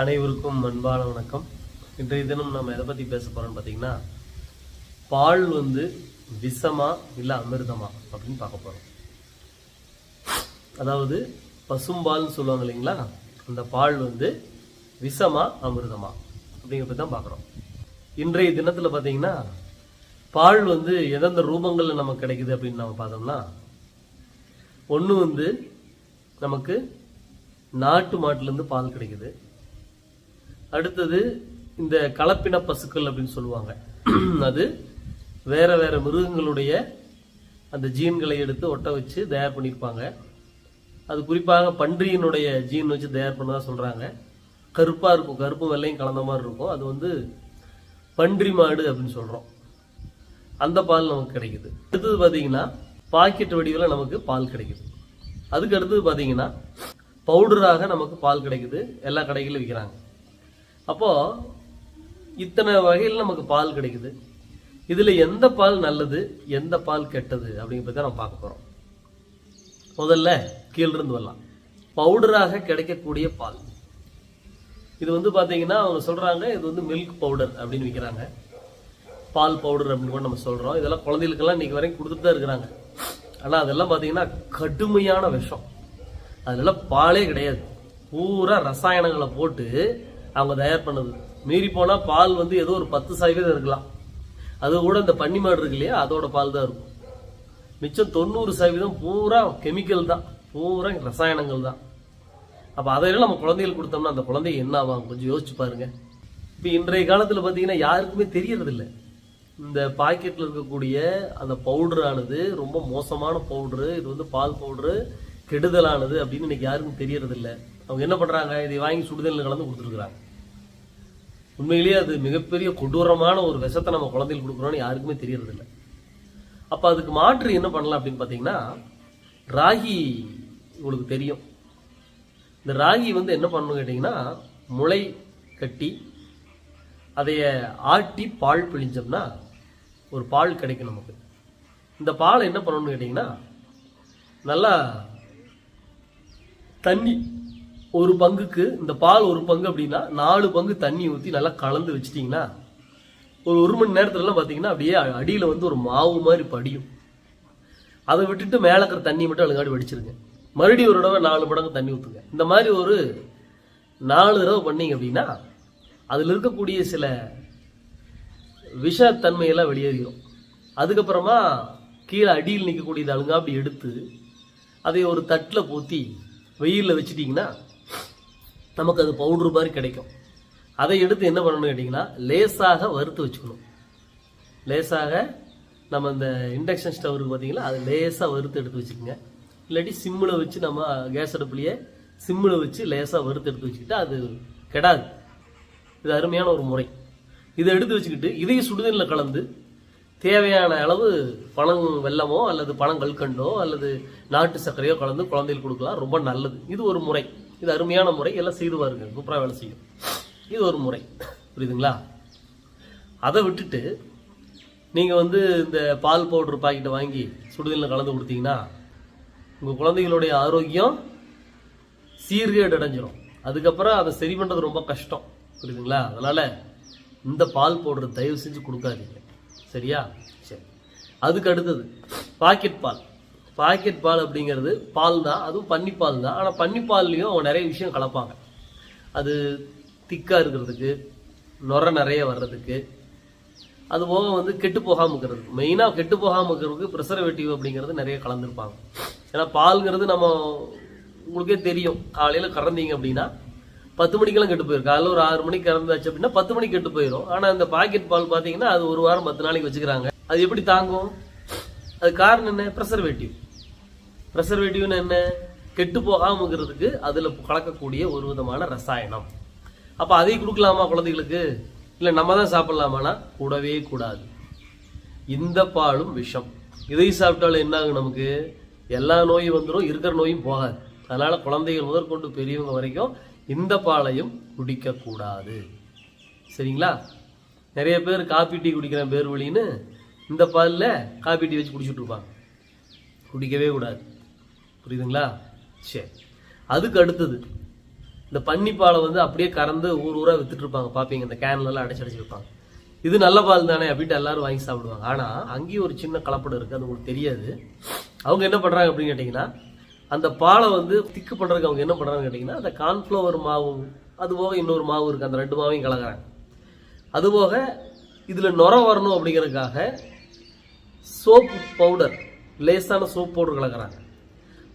அனைவருக்கும் அன்பான வணக்கம். இன்றைய தினம் நம்ம எதை பற்றி பேச போகிறோம்னு பார்த்தீங்கன்னா பால் வந்து விஷமா இல்லை அமிர்தமா அப்படின்னு பார்க்க போகிறோம் அதாவது பசும்பால்னு சொல்லுவாங்க இல்லைங்களா? அந்த பால் வந்து விஷமா அமிர்தமா அப்படிங்கிறத தான் பார்க்குறோம். இன்றைய தினத்தில் பார்த்தீங்கன்னா பால் வந்து எந்தெந்த ரூபங்களில் நமக்கு கிடைக்குது அப்படின்னு நம்ம பார்த்தோம்னா ஒன்று வந்து நமக்கு நாட்டு மாட்டுலேருந்து பால் கிடைக்குது. அடுத்தது இந்த கலப்பின பசுக்கள் அப்படின்னு சொல்லுவாங்க. அது வேற வேற மிருகங்களுடைய அந்த ஜீன்களை எடுத்து ஒட்ட வச்சு தயார் பண்ணியிருப்பாங்க. அது குறிப்பாக பன்றியினுடைய ஜீன் வச்சு தயார் பண்ணதான் சொல்கிறாங்க கருப்பாக இருக்கும். கருப்பு வெள்ளையும் கலந்த மாதிரி இருக்கும். அது வந்து பன்றி மாடு அப்படின்னு சொல்கிறோம் அந்த பால் நமக்கு கிடைக்குது. அடுத்தது பார்த்தீங்கன்னா பாக்கெட் வடிவில் நமக்கு பால் கிடைக்குது. அதுக்கு அடுத்தது பார்த்தீங்கன்னா பவுடராக நமக்கு பால் கிடைக்குது. எல்லா கடைகளிலும் விற்கிறாங்க அப்போது இத்தனை வகையில் நமக்கு பால் கிடைக்குது. இதில் எந்த பால் நல்லது எந்த பால் கெட்டது அப்படிங்கிறத நம்ம பார்க்க போகிறோம் முதல்ல கீழிருந்து வரலாம். பவுடராக கிடைக்கக்கூடிய பால். இது வந்து பார்த்தீங்கன்னா அவங்க சொல்கிறாங்க இது வந்து மில்க் பவுடர் அப்படின்னு விற்கிறாங்க பால் பவுடர் அப்படின்னு கூட நம்ம சொல்கிறோம் இதெல்லாம் குழந்தைகளுக்கெல்லாம் இன்றைக்கி வரைக்கும் கொடுத்துட்டு தான் இருக்கிறாங்க. ஆனால் அதெல்லாம் பார்த்தீங்கன்னா கடுமையான விஷம். அதுல பாலே கிடையாது. பூரா ரசாயனங்களை போட்டு அவங்க தயார் பண்ணது. மீறி போனால் பால் வந்து ஏதோ ஒரு பத்து சதவீதம் இருக்கலாம். அது கூட இந்த பன்னி மாடு இருக்கு இல்லையா அதோட பால் தான் இருக்கும். மிச்சம் தொண்ணூறு சதவீதம் பூரா கெமிக்கல் தான். பூரா ரசாயனங்கள் தான். அப்போ அதையெல்லாம் நம்ம குழந்தைகளுக்கு கொடுத்தோம்னா அந்த குழந்தை என்ன ஆகும்? கொஞ்சம் யோசிச்சு பாருங்க. இப்போ இன்றைய காலத்தில் பார்த்தீங்கன்னா யாருக்குமே தெரியறதில்ல. இந்த பாக்கெட்டில் இருக்கக்கூடிய அந்த பவுடரானது ரொம்ப மோசமான பவுடரு இது வந்து பால் பவுடரு கெடுதலானது அப்படின்னு இன்னைக்கு யாருக்கும் தெரியறதில்லை. அவங்க என்ன பண்ணுறாங்க இதை வாங்கி சுடுதலில் கலந்து கொடுத்துருக்குறாங்க. உண்மையிலேயே அது மிகப்பெரிய கொடூரமான ஒரு விஷத்தை நம்ம குழந்தைகள் கொடுக்குறோம்னு யாருக்குமே தெரியறதில்ல. அப்போ அதுக்கு மாற்று என்ன பண்ணலாம் அப்படின்னு பார்த்தீங்கன்னா ராகி உங்களுக்கு தெரியும். இந்த ராகி வந்து என்ன பண்ணணும் கேட்டிங்கன்னா முளை கட்டி அதைய ஆட்டி பால் பிழிஞ்சோம்னா ஒரு பால் கிடைக்கும் நமக்கு. இந்த பாலை என்ன பண்ணணும்னு கேட்டிங்கன்னா நல்லா தண்ணி ஒரு பங்குக்கு இந்த பால் ஒரு பங்கு அப்படின்னா நாலு பங்கு தண்ணி ஊற்றி நல்லா கலந்து வச்சிட்டிங்கன்னா ஒரு ஒரு மணி நேரத்துலலாம் பார்த்தீங்கன்னா அப்படியே அடியில் வந்து ஒரு மாவு மாதிரி படியும். அதை விட்டுட்டு மேலே இருக்கிற தண்ணி மட்டும் அழுங்காடி வடிச்சிருங்க. மறுபடியும் ஒரு தடவை நாலு மடங்கு தண்ணி ஊற்றுங்க இந்த மாதிரி ஒரு நாலு தடவை பண்ணீங்க அப்படின்னா அதில் இருக்கக்கூடிய சில விஷத்தன்மையெல்லாம் வெளியேறிடும் அதுக்கப்புறமா கீழே அடியில் நிற்கக்கூடியது அழுங்கா அப்படி எடுத்து அதை ஒரு தட்டில் போற்றி வெயிலில் வச்சுட்டிங்கன்னா நமக்கு அது பவுடர் மாதிரி கிடைக்கும். அதை எடுத்து என்ன பண்ணணும்னு கேட்டிங்கன்னா லேசாக வறுத்து வச்சுக்கணும். லேசாக நம்ம இந்த இண்டக்ஷன் ஸ்டவ் இருக்கு அது லேசாக வறுத்து எடுத்து வச்சுக்கோங்க. இல்லாட்டி சிம்மில் வச்சு நம்ம கேஸ் அடுப்புலையே சிம்மில் வச்சு லேசாக வறுத்து எடுத்து வச்சுக்கிட்டா அது கெடாது. இது அருமையான ஒரு முறை. இதை எடுத்து வச்சுக்கிட்டு இதையும் சுடுதண்ணில் கலந்து தேவையான அளவு பழம் வெல்லமோ அல்லது பணம் கல்கண்டோ அல்லது நாட்டு சர்க்கரையோ கலந்து குழந்தைகளுக்கு கொடுக்கலாம். ரொம்ப நல்லது. இது ஒரு முறை. இது அருமையான முறை. எல்லாம் செய்து பாருங்க சூப்பராக வேலை செய்யும். இது ஒரு முறை. புரியுதுங்களா? அதை விட்டுட்டு நீங்கள் வந்து இந்த பால் பவுடர் பாக்கெட்டை வாங்கி சுடுதலில் கலந்து கொடுத்தீங்கன்னா உங்கள் குழந்தைகளுடைய ஆரோக்கியம் சீர்கேடு அடைஞ்சிரும். அதுக்கப்புறம் அதை சரி பண்ணுறது ரொம்ப கஷ்டம். புரியுதுங்களா? அதனால் இந்த பால் பவுடர் தயவு செஞ்சு கொடுக்காதீங்க. சரியா? சரி. அதுக்கு அடுத்தது பாக்கெட் பால். பாக்கெட் பால் அப்படிங்கிறது பால் தான் அதுவும் பன்னிப்பால் தான் ஆனால் பன்னிப்பால்லையும் அவங்க நிறைய விஷயம் கலப்பாங்க. அது திக்காக இருக்கிறதுக்கு நுர நிறைய வர்றதுக்கு அது போக வந்து கெட்டு போகாமல் இருக்கிறதுக்கு. மெயினாக கெட்டு போகாமல் இருக்கிறதுக்கு ப்ரிசர்வேட்டிவ் அப்படிங்கிறது நிறைய கலந்துருப்பாங்க. ஏன்னா பால்ங்கிறது நம்ம உங்களுக்கே தெரியும். காலையில் கறந்தீங்க அப்படின்னா பத்து மணிக்கெல்லாம் கெட்டு போயிடும் காலையில் ஒரு ஆறு மணிக்கு கறந்தாச்சு அப்படின்னா பத்து மணிக்கு கெட்டு போயிடும் ஆனால் இந்த பாக்கெட் பால் பார்த்தீங்கன்னா அது ஒரு வாரம் பத்து நாளைக்கு வச்சுக்கிறாங்க. அது எப்படி தாங்கும்? அது காரணம் என்ன? ப்ரெசர்வேட்டிவ் ப்ரெசர்வேட்டிவ்னு என்ன? கெட்டு போகாமல் இருக்கிறதுக்கு அதில் கலக்கக்கூடிய ஒரு விதமான ரசாயனம். அப்போ அதை கொடுக்கலாமா குழந்தைகளுக்கு? இல்லை நம்ம தான் சாப்பிட்லாமானா? கூடவே கூடாது. இந்த பாலும் விஷம். இதை சாப்பிட்டாலும் என்ன ஆகும் நமக்கு? எல்லா நோயும் வந்துடும் இருக்கிற நோயும் போகாது. அதனால் குழந்தைகள் முதற்கொண்டு பெரியவங்க வரைக்கும் இந்த பாலையும் குடிக்கக்கூடாது. சரிங்களா? நிறைய பேர் காப்பி டீ குடிக்கிறேன் பேர் வழின்னு இந்த பாலில் காப்பி டீ வச்சு குடிச்சிட்ருப்பாங்க குடிக்கவே கூடாது. புரியுதுங்களா? சரி. அதுக்கு அடுத்தது இந்த பன்னிப்பாலை வந்து அப்படியே கறந்து ஊர் ஊராக வித்துட்டு பார்ப்பீங்க இந்த கேன்ல எல்லாம் அடைச்சி வைப்பாங்க. இது நல்ல பால் தானே அப்படின்ட்டு எல்லாரும் வாங்கி சாப்பிடுவாங்க. ஆனால் அங்கேயும் ஒரு சின்ன கலப்படம் இருக்குது அது உங்களுக்கு தெரியாது. அவங்க என்ன பண்ணுறாங்க அப்படின்னு கேட்டிங்கன்னா அந்த பாலை வந்து திக்கு பண்ணுறதுக்கு அவங்க என்ன பண்ணுறாங்கன்னு கேட்டிங்கன்னா அந்த கார்ன்ஃப்ளவர் மாவு அது போக இன்னொரு மாவு இருக்குது அந்த ரெண்டு மாவையும் கலக்கிறாங்க. அதுபோக இதில் நுர வரணும் அப்படிங்கிறதுக்காக சோப் பவுடர் லேசான சோப் பவுடர் கலக்கிறாங்க.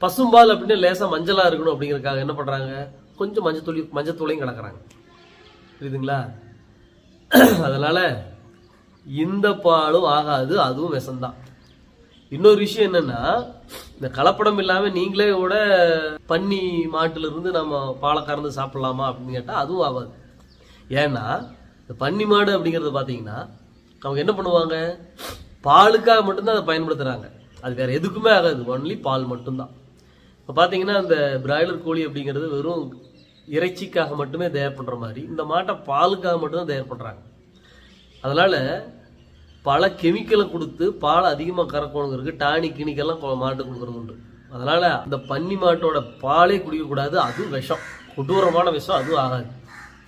பசும்பால் அப்படின்னு லேசாக மஞ்சளாக இருக்கணும் அப்படிங்கிறக்காக என்ன பண்ணுறாங்க கொஞ்சம் மஞ்சத்தூளி மஞ்சத்தூளையும் கலக்கிறாங்க. புரியுதுங்களா? அதனால் இந்த பாலும் ஆகாது அதுவும் விஷம்தான். இன்னொரு விஷயம் என்னென்னா இந்த கலப்படம் இல்லாமல் நீங்களே கூட பன்னி மாட்டிலிருந்து நம்ம பாலை கறந்து சாப்பிட்லாமா அப்படின்னு கேட்டால் அதுவும் ஆகாது. ஏன்னா இந்த பன்னி மாடு அப்படிங்கிறத பார்த்தீங்கன்னா அவங்க என்ன பண்ணுவாங்க? பாலுக்காக மட்டும்தான் அதை பயன்படுத்துகிறாங்க அது வேற எதுக்குமே ஆகாது. ஒன்லி பால் மட்டும்தான். இப்போ பார்த்தீங்கன்னா இந்த பிராய்லர் கோழி அப்படிங்கிறது வெறும் இறைச்சிக்காக மட்டுமே தயார் பண்ணுற மாதிரி இந்த மாட்டை பாலுக்காக மட்டும்தான் தயார் பண்ணுறாங்க அதனால் பல கெமிக்கலை கொடுத்து பால் அதிகமாக கறக்கணுங்கிறதுக்கு டானி கிணிக்கெல்லாம் மாட்டு கொடுக்குறது உண்டு. அதனால் அந்த பன்னி மாட்டோட பாலே குடிக்கக்கூடாது அதுவும் விஷம். கொடூரமான விஷம் அதுவும் ஆகாது.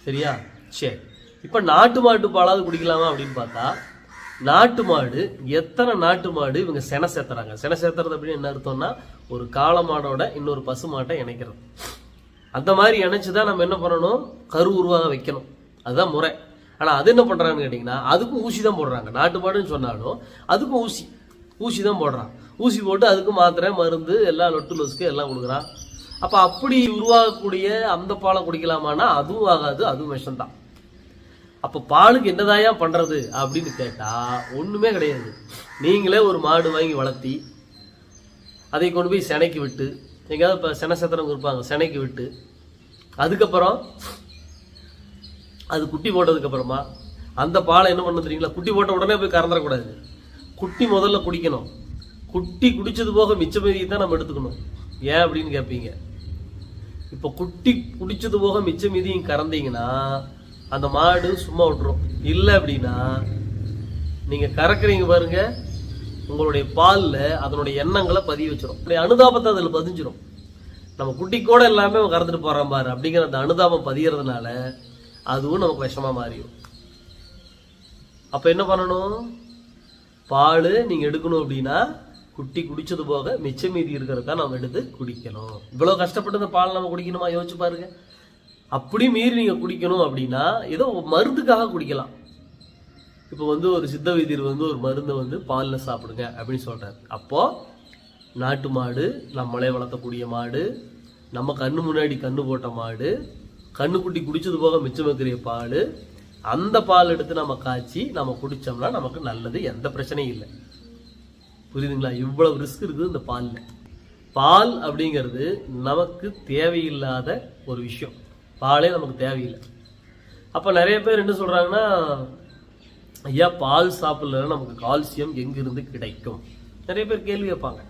சரியா? சரி. இப்போ நாட்டு மாட்டு பாலாவது குடிக்கலாமா அப்படின்னு பார்த்தா நாட்டு மாடு எத்தனை நாட்டு மாடு இவங்க சென சேர்த்துறாங்க? சென சேர்த்துறது அப்படின்னு என்ன அர்த்தம்னா ஒரு காளை மாடோட இன்னொரு பசு மாட்டை இணைக்கிறது. அந்த மாதிரி இணைச்சு தான் நம்ம என்ன பண்ணணும்? கரு உருவாக வைக்கணும். அதுதான் முறை. ஆனால் அது என்ன பண்ணுறாங்கன்னு கேட்டிங்கன்னா அதுக்கும் ஊசி தான் போடுறாங்க. நாட்டு மாடுன்னு சொன்னாலும் அதுக்கும் ஊசி. ஊசி தான் போடுறான். ஊசி போட்டு அதுக்கு மாத்திரை மருந்து எல்லாம் லொட்டு லொசுக்கு எல்லாம் கொடுக்குறான். அப்போ அப்படி உருவாகக்கூடிய அந்த பாலை குடிக்கலாமான்னா அதுவும் ஆகாது அதுவும் விஷம்தான். அப்ப பாலுக்கு என்னதாயா பண்றது அப்படின்னு கேட்டா ஒண்ணுமே கிடையாது. நீங்களே ஒரு மாடு வாங்கி வளர்த்தி அதை கொண்டு போய் செனைக்கு விட்டு எங்கேயாவது இப்போ செனை கொடுப்பாங்க இருப்பாங்க செனைக்கு விட்டு அதுக்கப்புறம் அது குட்டி போட்டதுக்கு அப்புறமா அந்த பாலை என்ன பண்ண தெரியுங்களா? குட்டி போட்ட உடனே போய் கறந்துடக்கூடாது. குட்டி முதல்ல குடிக்கணும். குட்டி குடிச்சது போக மிச்ச மீதியை தான் நம்ம எடுத்துக்கணும். ஏன் அப்படின்னு கேட்பீங்க இப்போ குட்டி குடிச்சது போக மிச்ச மீதியும் கறந்தீங்கன்னா அந்த மாடு சும்மா விட்டுரும். இல்லை அப்படின்னா நீங்கள் கறக்குறீங்க பாருங்க உங்களுடைய பாலில் அதனுடைய எண்ணங்களை பதிய வச்சிடும் அப்படி அனுதாபத்தை அதில் பதிஞ்சிடும் நம்ம குட்டி கூட எல்லாமே கறந்துட்டு போகிறான் பாரு அப்படிங்கிற அந்த அனுதாபம் பதிகிறதுனால அதுவும் நமக்கு விஷமாக மாறிடும் அப்போ என்ன பண்ணணும்? பால் நீங்கள் எடுக்கணும் அப்படின்னா குட்டி குடிச்சது போக மிச்சம் மீதி இருக்கிறதா நம்ம எடுத்து குடிக்கணும். இவ்வளோ கஷ்டப்பட்டு இந்த பால் நம்ம குடிக்கணுமா? யோசிச்சு பாருங்க. அப்படி மீறி நீங்கள் குடிக்கணும் அப்படின்னா ஏதோ மருந்துக்காக குடிக்கலாம். இப்போ வந்து ஒரு சித்த வைத்தியர் வந்து ஒரு மருந்தை வந்து பாலில் சாப்பிடுங்க அப்படின்னு சொல்கிறார் அப்போது நாட்டு மாடு நம்மளே வளர்த்தக்கூடிய மாடு நம்ம கண்ணு முன்னாடி கண்ணு போட்ட மாடு கண்ணுக்குட்டி குடிச்சது போக மிச்சம் வைக்கிற பால் அந்த பால் எடுத்து நம்ம காய்ச்சி நம்ம குடித்தோம்னா நமக்கு நல்லது எந்த பிரச்சனையும் இல்லை. புரியுதுங்களா? இவ்வளவு ரிஸ்க் இருக்குது இந்த பாலில். பால் அப்படிங்கிறது நமக்கு தேவையில்லாத ஒரு விஷயம். பாலே நமக்கு தேவையில்லை. அப்போ நிறைய பேர் என்ன சொல்கிறாங்கன்னா ஐயா பால் சாப்பிட்லன்னா நமக்கு கால்சியம் எங்கேருந்து கிடைக்கும்? நிறைய பேர் கேள்வி கேட்பாங்க.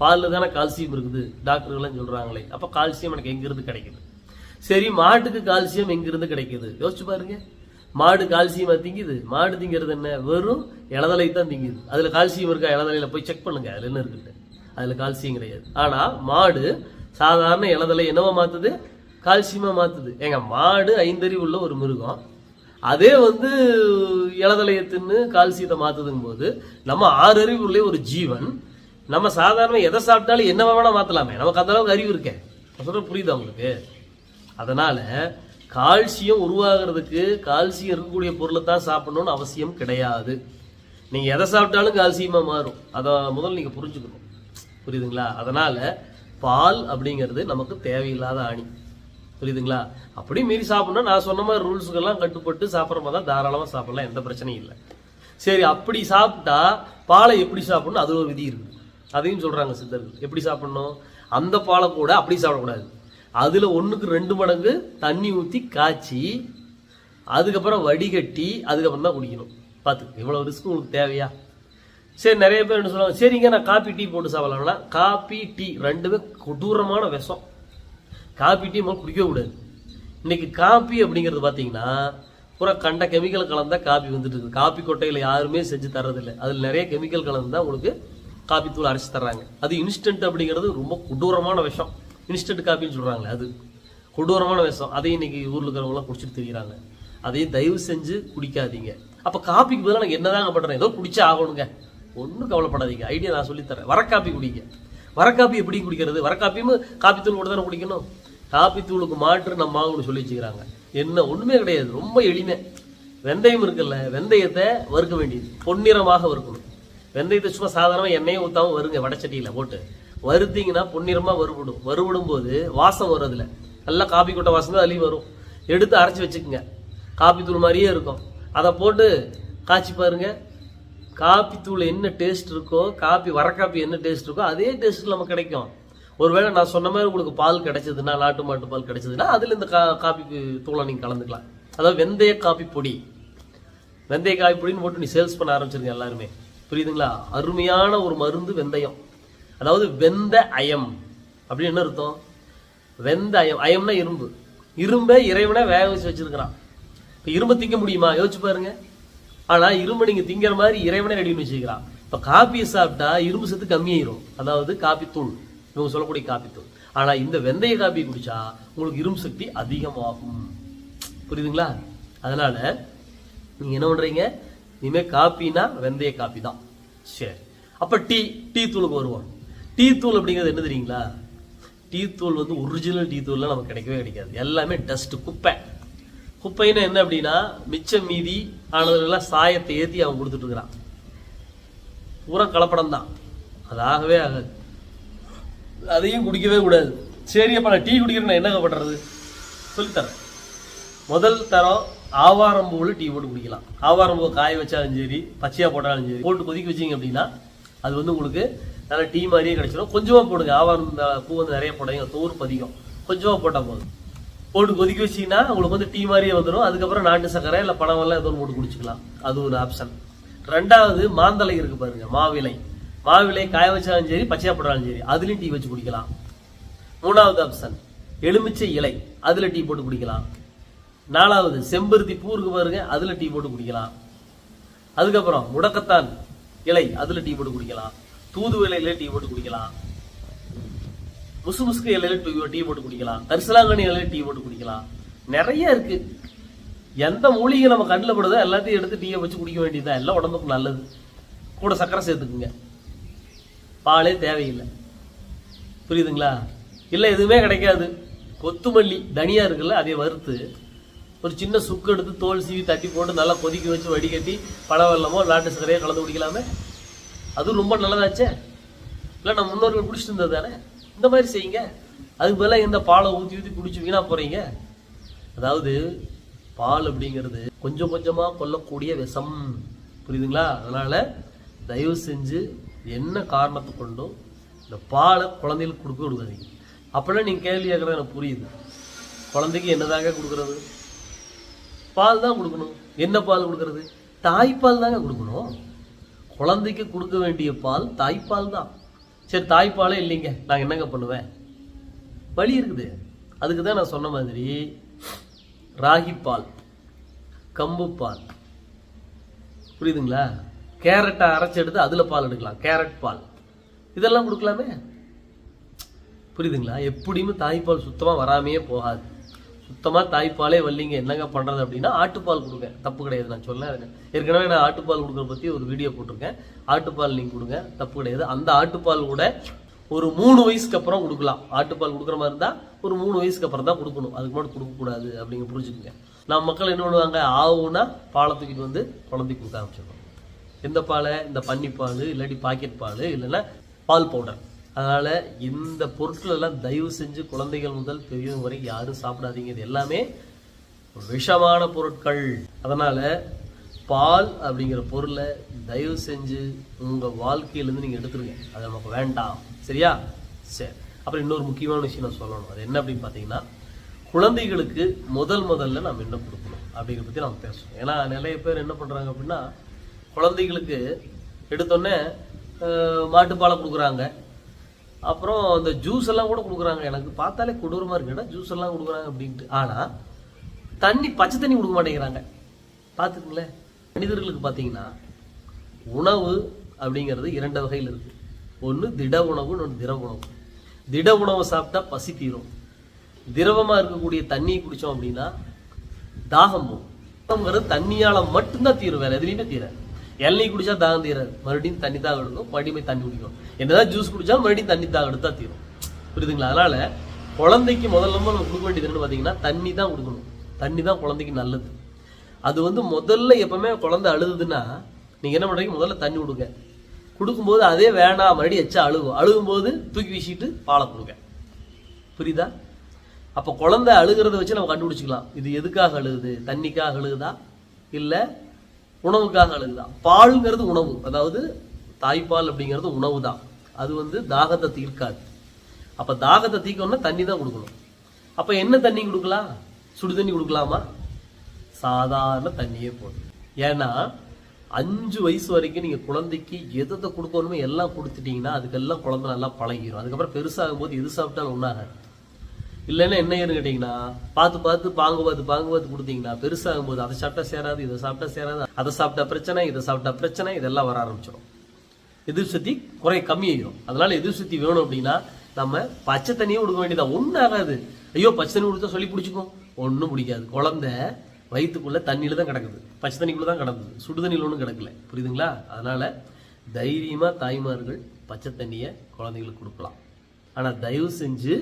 பாலில் தானே கால்சியம் இருக்குது? டாக்டர்கள்லாம் சொல்கிறாங்களே அப்போ கால்சியம் எனக்கு எங்கேருந்து கிடைக்குது? சரி மாட்டுக்கு கால்சியம் எங்கேருந்து கிடைக்குது? யோசிச்சு பாருங்க. மாடு கால்சியமாக திங்குது? மாடு திங்கிறது என்ன? வெறும் இளதலை தான் திங்குது. அதில் கால்சியம் இருக்கா? இளதலையில் போய் செக் பண்ணுங்க. அதில் என்ன இருக்குன்னு. அதில் கால்சியம் கிடையாது. ஆனால் மாடு சாதாரண இளதலை என்னவா மாற்றுது கால்சியமாக மாற்றுது எங்கள் மாடு ஐந்தறிவு உள்ள ஒரு மிருகம். அதே வந்து இளதலையை தின்னு கால்சியத்தை மாற்றுதுங்கும் போது நம்ம ஆறு அறிவு உள்ள ஒரு ஜீவன். நம்ம சாதாரணமாக எதை சாப்பிட்டாலும் என்ன வேணால் மாற்றலாமே நமக்கு அந்த அளவுக்கு அறிவு இருக்கே. சொல்கிற புரியுது புரியுதா உங்களுக்கு? அதனால் கால்சியம் உருவாகிறதுக்கு கால்சியம் இருக்கக்கூடிய பொருளை தான் சாப்பிடணும்னு அவசியம் கிடையாது. நீங்கள் எதை சாப்பிட்டாலும் கால்சியமாக மாறும். அதை முதல்ல நீங்கள் புரிஞ்சுக்கணும். புரியுதுங்களா? அதனால் பால் அப்படிங்கிறது நமக்கு தேவையில்லாத ஆணி. புரியுதுங்களா? அப்படி மீறி சாப்பிடணும் நான் சொன்ன மாதிரி ரூல்ஸுக்கெல்லாம் கட்டுப்பட்டு சாப்பிட்ற மாதிரி தான் தாராளமாக சாப்பிடலாம் எந்த பிரச்சனையும் இல்லை. சரி அப்படி சாப்பிட்டா பாலை எப்படி சாப்பிடணும்? அது ஒரு விதி இருக்கு. அதையும் சொல்கிறாங்க சித்தர்கள். எப்படி சாப்பிடணும்? அந்த பாலை கூட அப்படி சாப்பிடக்கூடாது. அதில் ஒன்றுக்கு ரெண்டு மடங்கு தண்ணி ஊற்றி காய்ச்சி அதுக்கப்புறம் வடிகட்டி அதுக்கப்புறம் தான் குடிக்கணும். பார்த்து இவ்வளோ ரிஸ்க் உங்களுக்கு தேவையா? சரி நிறைய பேர் என்ன சொல்லுவாங்க சரிங்க நான் காப்பி டீ போட்டு சாப்பிடலாம்னா காப்பி டீ ரெண்டுமே கொடூரமான விஷம். காப்பி டீ முதல்ல குடிக்க கூடாது. இன்னைக்கு காப்பி அப்படிங்கிறது பார்த்தீங்கன்னா பூரா கண்ட கெமிக்கல் கலந்தா காப்பி வந்துட்டு இருக்கு. காப்பி கொட்டையில் யாருமே செஞ்சு தர்றதில்லை. அதில் நிறைய கெமிக்கல் கலந்தா உங்களுக்கு காப்பி தூள் அரைச்சி தர்றாங்க. அது இன்ஸ்டன்ட் அப்படிங்கிறது ரொம்ப கொடூரமான விஷம். இன்ஸ்டன்ட் காப்பின்னு சொல்கிறாங்களே அது கொடூரமான விஷம். அதையும் இன்னைக்கு ஊரில் இருக்கிறவங்களாம் குடிச்சிட்டு தெரியுறாங்க. அதையும் தயவு செஞ்சு குடிக்காதீங்க. அப்போ காப்பிக்கு பதிலாக நான் என்னதாங்க பண்ணுறேன் ஏதோ குடிச்சே ஆகணுங்க. ஒன்றும் கவலைப்படாதீங்க. ஐடியா நான் சொல்லித்தரேன் வர காப்பி குடிங்க. வர காப்பி எப்படி குடிக்கிறது? வரக்காப்பியும் காப்பி தூள் கூட தானே குடிக்கணும்? காப்பி தூளுக்கு மாற்று நம்ம மாவுன்னு சொல்லி வச்சுக்கிறாங்க. என்ன? ஒன்றுமே கிடையாது. ரொம்ப எளிமை. வெந்தயம் இருக்குல்ல வெந்தயத்தை வறுக்க வேண்டியது. பொன்னிறமாக வறுக்கணும். வெந்தயத்தை சும்மா சாதாரணமாக எண்ணெயை ஊற்றாமல் வருங்க வடச்சட்டியில் போட்டு. வறுத்தீங்கன்னா பொன்னிறமாக வறுபடும். வறுபடும் போது வாசம் வரும் நல்லா காப்பி கொட்டை வாசம் தான் அதுலேயும் வரும். எடுத்து அரைச்சி வச்சுக்கோங்க. காப்பி தூள் மாதிரியே இருக்கும். அதை போட்டு காய்ச்சி பாருங்க. காப்பி தூள் என்ன டேஸ்ட் இருக்கோ காப்பி வர காப்பி என்ன டேஸ்ட் இருக்கோ அதே டேஸ்ட் நமக்கு கிடைக்கும். ஒருவேளை நான் சொன்ன மாதிரி உங்களுக்கு பால் கிடைச்சதுன்னா நாட்டு மாட்டு பால் கிடைச்சதுன்னா அதில் இந்த கா காப்பி தூளை நீங்கள் கலந்துக்கலாம். அதாவது வெந்தய காப்பி பொடி. வெந்தய காப்பி பொடின்னு போட்டு நீ சேல்ஸ் பண்ண ஆரம்பிச்சிருங்க எல்லாருமே. புரியுதுங்களா? அருமையான ஒரு மருந்து வெந்தயம். அதாவது வெந்த அயம். அப்படின்னு என்ன அர்த்தம்? வெந்த அயம். அயம்னா இரும்பு. இரும்பை இறைவனை வேக வச்சு வச்சிருக்கிறான். இப்போ இரும்பை திங்க முடியுமா? யோசிச்சு பாருங்க. ஆனால் இரும்பு நீங்கள் திங்கிற மாதிரி இறைவனை ரெடி பண்ணி வச்சுக்கிறான் இப்போ காப்பியை சாப்பிட்டா இரும்பு சத்து கம்மியாயிரும். அதாவது காப்பி தூள். இவங்க சொல்லக்கூடிய காப்பித்தூள் ஆனால் இந்த வெந்தய காப்பி குடித்தா உங்களுக்கு இரும்பு சக்தி அதிகமாகும். புரியுதுங்களா? அதனால் நீங்கள் என்ன பண்ணுறீங்க இனிமேல் காப்பினா வெந்தய காப்பி தான். சரி. அப்போ டீ டீ தூளுக்கு வருவோம். டீ தூள் அப்படிங்கிறது என்ன தெரியுங்களா? டீ தூள் வந்து ஒரிஜினல் டீ தூள்லாம் நமக்கு கிடைக்கவே கிடைக்காது. எல்லாமே டஸ்ட்டு குப்பை. குப்பைன்னா என்ன அப்படின்னா மிச்சம் மீதி ஆனதுலாம் சாயத்தை ஏற்றி அவன் கொடுத்துட்டு இருக்கிறான். பூரா கலப்படம் தான் அதாகவே ஆகாது. அதையும் குடிக்கவே கூடாது. சரி அப்போ நான் டீ குடிக்கிறேன் நான் என்னங்க பண்ணுறது சொல்லித்தரேன். முதல் தரம் ஆவாரம் பூவில் டீ போட்டு குடிக்கலாம். ஆவாரம் பூவை காய வச்சாலும் சரி பச்சையாக போட்டாலும் சரி போட்டு கொதிக்க வச்சீங்க அப்படின்னா அது வந்து உங்களுக்கு நல்ல டீ மாதிரியே கிடைச்சிடும் கொஞ்சமாக போடுங்க. ஆவாரம் பூ வந்து நிறைய போடுங்க தோறு பதிகம் கொஞ்சமாக போட்டால் போதும். போட்டு கொதிக்க வச்சீங்கன்னா உங்களுக்கு வந்து டீ மாதிரியே வந்துடும் அதுக்கப்புறம் நாட்டு சக்கரை இல்லை பணம் எல்லாம் ஏதோ ஒன்று போட்டு குடிச்சிக்கலாம். அது ஒரு ஆப்ஷன். ரெண்டாவது மாந்தலை இருக்கு பாருங்க மாவிலை. மாவிலை காய வச்சாலும் சரி பச்சையா போட்டாலும் சரி அதுலயும் டீ வச்சு குடிக்கலாம். மூணாவது ஆப்ஷன் எலுமிச்சை இலை அதுல டீ போட்டு குடிக்கலாம். நாலாவது செம்பருத்தி பூ இருக்கு பாருங்க அதுல டீ போட்டு குடிக்கலாம். அதுக்கப்புறம் முடக்கத்தான் இலை அதுல டீ போட்டு குடிக்கலாம். தூது இலையில டீ போட்டு குடிக்கலாம். முசு முசுக்கு இலையில டீ டீ போட்டு குடிக்கலாம். கரிசலாங்கண்ணி இலையில டீ போட்டு குடிக்கலாம். நிறைய இருக்கு. எந்த மூலிகை நம்ம கண்ணில் படுதோ எல்லாத்தையும் எடுத்து டீயை வச்சு குடிக்க வேண்டியதுதான். எல்லாம் உடம்புக்கு நல்லது. கூட சக்கரை சேர்த்துக்குங்க. பாலே தேவையில்லை. புரியுதுங்களா? இல்லை எதுவுமே கிடைக்காது. கொத்துமல்லி தனியா இருக்குல்ல அதை வறுத்து ஒரு சின்ன சுக்கு எடுத்து தோல் சீவி தட்டி போட்டு நல்லா கொதிக்க வச்சு வடிகட்டி பழவெல்லமோ வெள்ளமோ நாட்டு சர்க்கரையோ கலந்து குடிக்கலாமே? அதுவும் ரொம்ப நல்லதாச்சே? இல்லை நம்ம முன்னோர்கள் குடிச்சிட்டு இருந்தது தானே? இந்த மாதிரி செய்யுங்க. அதுக்கு பதிலாக இந்த பாலை ஊற்றி ஊற்றி குடிச்சு வீணா போகிறீங்க அதாவது பால் அப்படிங்கிறது கொஞ்சம் கொஞ்சமாக கொல்லக்கூடிய விஷம். புரியுதுங்களா? அதனால் தயவு செஞ்சு என்ன காரணத்தை கொண்டும் இந்த பாலை குழந்தைகளுக்கு கொடுக்க கொடுக்காதீங்க அப்படின்னா நீங்கள் கேள்வி கேட்கறது எனக்கு புரியுது. குழந்தைக்கு என்னதாங்க கொடுக்குறது? பால் தான் கொடுக்கணும். என்ன பால் கொடுக்கறது? தாய்ப்பால் தாங்க கொடுக்கணும். குழந்தைக்கு கொடுக்க வேண்டிய பால் தாய்ப்பால் தான். சரி தாய்ப்பாலே இல்லைங்க. நான் என்னங்க பண்ணுவேன்? வழி இருக்குது. அதுக்கு தான் நான் சொன்ன மாதிரி ராகி பால் கம்பு பால். புரியுதுங்களா? கேரட்டை அரைச்சி எடுத்து அதில் பால் எடுக்கலாம். கேரட் பால். இதெல்லாம் கொடுக்கலாமே? புரியுதுங்களா? எப்படியுமே தாய்ப்பால் சுத்தமாக வராமையே போகாது. சுத்தமாக தாய்ப்பாலே வரலீங்க என்னங்க பண்ணுறது அப்படின்னா ஆட்டுப்பால் கொடுங்க. தப்பு கிடையாது. நான் சொல்ல ஏற்கனவே நான் ஆட்டுப்பால் கொடுக்குறத பற்றி ஒரு வீடியோ போட்டிருக்கேன். ஆட்டுப்பால் நீங்கள் கொடுங்க. தப்பு கிடையாது. அந்த ஆட்டுப்பால் கூட ஒரு மூணு வயசுக்கு அப்புறம் கொடுக்கலாம். ஆட்டுப்பால் கொடுக்குற மாதிரி இருந்தால் ஒரு மூணு வயசுக்கு அப்புறம் தான் கொடுக்கணும். அதுக்கு முன்னாடி கொடுக்கக்கூடாது அப்படிங்க புரிஞ்சுக்கோங்க. நம்ம மக்கள் என்ன பண்ணுவாங்க? ஆவுன்னா பாலை தூக்கிட்டு வந்து குழந்தைக்கு கொடுக்க ஆரம்பிச்சிடுவாங்க. எந்த பாலை? இந்த பன்னிப்பால் இல்லாட்டி பாக்கெட் பால் இல்லைன்னா பால் பவுடர் அதனால் இந்த பொருட்களெல்லாம் தயவு செஞ்சு குழந்தைகள் முதல் பெரியவங்க வரைக்கும் யாரும் சாப்பிடாதீங்க. இது எல்லாமே விஷமான பொருட்கள். அதனால் பால் அப்படிங்கிற பொருளை தயவு செஞ்சு உங்கள் வாழ்க்கையிலேருந்து நீங்கள் எடுத்துருங்க. அது நமக்கு வேண்டாம். சரியா? சரி. அப்புறம் இன்னொரு முக்கியமான விஷயம் நான் சொல்லணும். அது என்ன அப்படின்னு பார்த்தீங்கன்னா குழந்தைகளுக்கு முதல் முதல்ல நம்ம என்ன கொடுக்கணும். அப்படிங்கிற பற்றி நம்ம பேசணும். ஏன்னா நிறைய பேர் என்ன பண்ணுறாங்க அப்படின்னா குழந்தைகளுக்கு எடுத்தோடனே மாட்டுப்பாலை கொடுக்குறாங்க. அப்புறம் அந்த ஜூஸ் எல்லாம் கூட கொடுக்குறாங்க. எனக்கு பார்த்தாலே கொடூரமாக இருக்குடா ஜூஸ் எல்லாம் கொடுக்குறாங்க அப்படின்ட்டு. ஆனால் தண்ணி பச்சை தண்ணி கொடுக்க மாட்டேங்கிறாங்க. பார்த்துக்குங்களேன். மனிதர்களுக்கு பார்த்தீங்கன்னா உணவு அப்படிங்கிறது இரண்டு வகையில் இருக்குது ஒன்று திட உணவு இன்னொன்று திரவ உணவு. திட உணவை சாப்பிட்டா பசி தீரும். திரவமாக இருக்கக்கூடிய தண்ணியை குடித்தோம் அப்படின்னா தாகம் போகும். தண்ணியால் மட்டும்தான் தீரும். வேறு எதுலேயுமே தீராது. இளநீ குடிச்சா தாகம் தீராது. மறுபடியும் தண்ணி தாகம் எடுக்கும் மறுபடியும் தண்ணி குடிக்கும் என்னதான் ஜூஸ் குடிச்சா மறுபடியும் தண்ணி தாகம் எடுத்தா தீரும். புரியுதுங்களா? அதனால குழந்தைக்கு முதல்ல நம்ம கொடுக்க வேண்டியது என்னன்னு பார்த்தீங்கன்னா தண்ணி தான் கொடுக்கணும். தண்ணி தான் குழந்தைக்கு நல்லது. அது வந்து முதல்ல எப்பவுமே குழந்தை அழுதுன்னா நீங்கள் என்ன பண்ணுறீங்க முதல்ல தண்ணி கொடுங்க. கொடுக்கும்போது அதே வேணாம். மறுபடியும் எச்சா அழுகும். அழுகும்போது தூக்கி வீசிட்டு பாலை கொடுங்க. புரியுதா? அப்போ குழந்தை அழுகிறத வச்சு நம்ம கண்டுபிடிச்சிக்கலாம். இது எதுக்காக அழுகுது? தண்ணிக்காக அழுகுதா? இல்லை உணவுக்காக இல்லை பால்ங்கிறது உணவு. அதாவது தாய்ப்பால் அப்படிங்கிறது உணவு தான். அது வந்து தாகத்தை தீர்க்காது. அப்போ தாகத்தை தீர்க்கணும்னா தண்ணி தான் கொடுக்கணும். அப்போ என்ன தண்ணி கொடுக்கலாம்? சுடு தண்ணி கொடுக்கலாமா? சாதாரண தண்ணியே போதும். ஏன்னா அஞ்சு வயசு வரைக்கும் நீங்கள் குழந்தைக்கு எதை கொடுக்கணுமோ எல்லாம் கொடுத்துட்டீங்கன்னா அதுக்கெல்லாம் குழந்தை நல்லா பழகிடும் அதுக்கப்புறம் பெருசாகும் போது எது சாப்பிட்டாலும் ஒன்றாகாது. இல்லைன்னா என்ன ஏன்னு கேட்டீங்கன்னா பார்த்து பார்த்து பாங்கு பார்த்து பாங்கு பார்த்து கொடுத்தீங்கன்னா பெருசாகும் போது அதை சாப்பிட்டா சேராது இதை சாப்பிட்டா சேராது அதை சாப்பிட்டா பிரச்சனை இதை சாப்பிட்டா பிரச்சனை இதெல்லாம் வர ஆரம்பிச்சிடும். எதிர் சக்தி குறை கம்மியாயிடும் அதனால எதிர்சக்தி வேணும் அப்படின்னா நம்ம பச்சை தண்ணியே கொடுக்க வேண்டியதான் ஒன்றும் ஆகாது. ஐயோ பச்சை தண்ணி கொடுத்தா சொல்லி பிடிச்சிக்கும் ஒன்றும் பிடிக்காது. குழந்தை வயிற்றுக்குள்ள தண்ணியில் தான் கிடக்குது. பச்சை தண்ணிக்குள்ளே தான் கிடக்குது. சுடு தண்ணியில் ஒன்றும் கிடக்கல. புரியுதுங்களா? அதனால தைரியமாக தாய்மார்கள் பச்சை தண்ணியை குழந்தைங்களுக்கு கொடுக்கலாம். ஆனால் தயவு செஞ்சு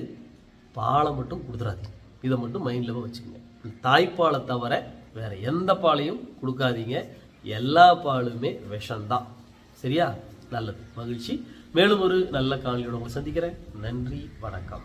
பாலை மட்டும் கொடுத்துடாதீங்க இதை மட்டும் மைண்டில் வச்சுக்கோங்க. தாய்ப்பாலை தவிர வேறு எந்த பாலையும் கொடுக்காதீங்க. எல்லா பாலுமே விஷம்தான். சரியா? நல்லது. மகிழ்ச்சி. மேலும் ஒரு நல்ல காணொலியோட உங்களை சந்திக்கிறேன். நன்றி. வணக்கம்.